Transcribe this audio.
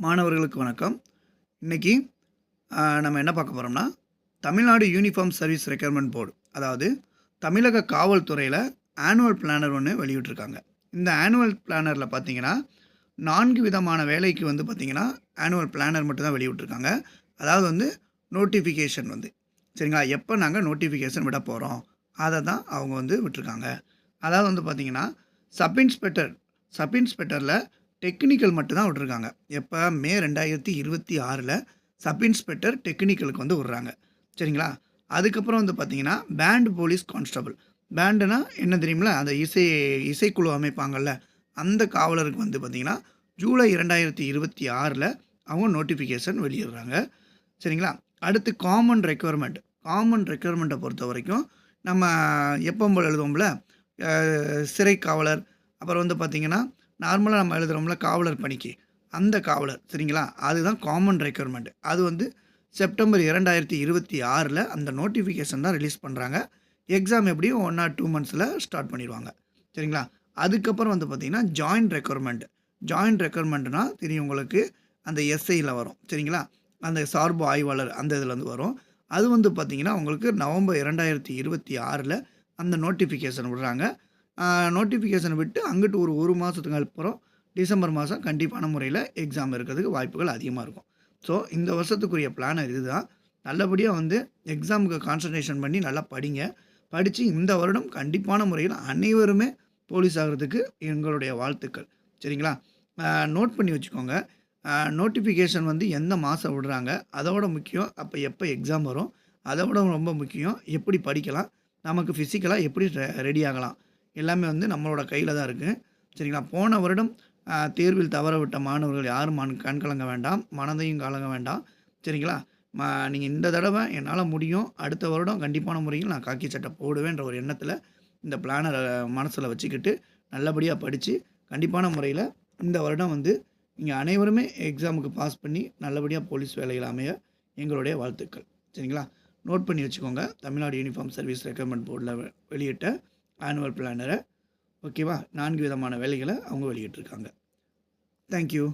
மாணவர்களுக்கு வணக்கம். இன்னைக்கு நம்ம என்ன பார்க்க போகிறோம்னா Tamil Nadu uniform service requirement board அதாவது தமிழக காவல்துறையில் ஆனுவல் பிளானர் ஒன்று வெளியிட்ருக்காங்க இந்த ஆனுவல் பிளானரில் பார்த்தீங்கன்னா நான்கு விதமான வேலைக்கு வந்து பார்த்திங்கன்னா ஆனுவல் பிளானர் மட்டும்தான் வெளியிட்ருக்காங்க அதாவது வந்து நோட்டிஃபிகேஷன் வந்து. சரிங்களா? எப்போ நாங்கள் நோட்டிஃபிகேஷன் விட போகிறோம் அதை தான் அவங்க வந்து விட்டுருக்காங்க. அதாவது வந்து பார்த்திங்கன்னா சப் இன்ஸ்பெக்டர் சப் இன்ஸ்பெக்டரில் டெக்னிக்கல் மட்டும்தான் விட்ருக்காங்க எப்போ? மே ரெண்டாயிரத்தி இருபத்தி ஆறில் சப் இன்ஸ்பெக்டர் டெக்னிக்கலுக்கு வந்து விட்றாங்க. சரிங்களா? அதுக்கப்புறம் வந்து பார்த்திங்கன்னா பேண்ட் போலீஸ் கான்ஸ்டபிள். பேண்டுனா என்ன தெரியுமில அந்த இசை இசைக்குழு அமைப்பாங்கல்ல? அந்த காவலருக்கு வந்து பார்த்திங்கன்னா ஜூலை இரண்டாயிரத்தி இருபத்தி ஆறில் அவங்க நோட்டிஃபிகேஷன் வெளியிடுறாங்க. சரிங்களா? அடுத்து காமன் ரெக்குவயர்மெண்ட் காமன் ரெக்குவயர்மெண்ட்டை பொறுத்த வரைக்கும் நம்ம எப்போ எழுதுவோம்ல? சிறை காவலர் அப்புறம் வந்து பார்த்திங்கன்னா நார்மலாக நம்ம எழுதுகிறோம்ல காவலர் பணிக்கு. அந்த காவலர் சரிங்களா? அதுதான் காமன் ரெக்யர்மெண்ட் அது வந்து செப்டம்பர் இரண்டாயிரத்தி இருபத்தி ஆறில் அந்த நோட்டிஃபிகேஷன் தான் ரிலீஸ் பண்ணுறாங்க எக்ஸாம் எப்படியும் ஒன் ஆர் டூ மந்த்ஸில் ஸ்டார்ட் பண்ணிடுவாங்க. சரிங்களா? அதுக்கப்புறம் வந்து பார்த்திங்கன்னா ஜாயின்ட் ரெக்யர்மெண்ட் ஜாயின்ட் ரெக்குவயர்மெண்ட்னா தெரியும் உங்களுக்கு. அந்த எஸ்ஐயில் வரும். சரிங்களா? அந்த சார்பு ஆய்வாளர் அந்த இதுலேருந்து வரும். அது வந்து பார்த்திங்கன்னா உங்களுக்கு நவம்பர் இரண்டாயிரத்தி இருபத்தி ஆறில் அந்த நோட்டிஃபிகேஷன் விடுறாங்க. நோட்டிஃபிகேஷன் விட்டு அங்கிட்டு ஒரு ஒரு மாதத்துக்கு அப்புறம் டிசம்பர் மாதம் கண்டிப்பான முறையில் எக்ஸாம் இருக்கிறதுக்கு வாய்ப்புகள் அதிகமாக இருக்கும். ஸோ இந்த வருஷத்துக்குரிய பிளானர் இதுதான். நல்லபடியாக வந்து எக்ஸாமுக்கு கான்சன்ட்ரேஷன் பண்ணி நல்லா படிங்க. படித்து இந்த வருடம் கண்டிப்பான முறையில் அனைவருமே போலீஸ் ஆகிறதுக்கு எங்களுடைய வாழ்த்துக்கள். சரிங்களா? நோட் பண்ணி வச்சுக்கோங்க. நோட்டிஃபிகேஷன் வந்து எந்த மாதம் விடுறாங்க அதோட முக்கியம் அப்போ எப்போ எக்ஸாம் வரும் அதை விட ரொம்ப முக்கியம் எப்படி படிக்கலாம் நமக்கு ஃபிசிக்கலாக எப்படி ரெடி ஆகலாம். எல்லாமே வந்து நம்மளோட கையில் தான் இருக்குது சரிங்களா? போன வருடம் தேர்வில் தவற விட்ட மாணவர்கள் யாரும் மண் கண் கலங்க வேண்டாம் மனதையும் கலங்க வேண்டாம். சரிங்களா? மா நீங்கள் இந்த தடவை என்னால் முடியும். அடுத்த வருடம் கண்டிப்பான முறையில் நான் காக்கி சட்டை போடுவேன்ற ஒரு எண்ணத்தில் இந்த பிளானை மனசில் வச்சுக்கிட்டு நல்லபடியாக படித்து கண்டிப்பான முறையில் இந்த வருடம் வந்து நீங்கள் அனைவருமே எக்ஸாமுக்கு பாஸ் பண்ணி நல்லபடியாக போலீஸ் வேலைகள் அமைய எங்களுடைய வாழ்த்துக்கள். சரிங்களா? நோட் பண்ணி வச்சுக்கோங்க. தமிழ்நாடு யூனிஃபார்ம் சர்வீஸ் ரெக்கமெண்ட் போர்டில் வெளியிட்ட ஆனுவல் பிளானரை ஓகேவா? நான்கு விதமான வேலைகளை அவங்க வெளியிட்டிருக்காங்க. தேங்க்யூ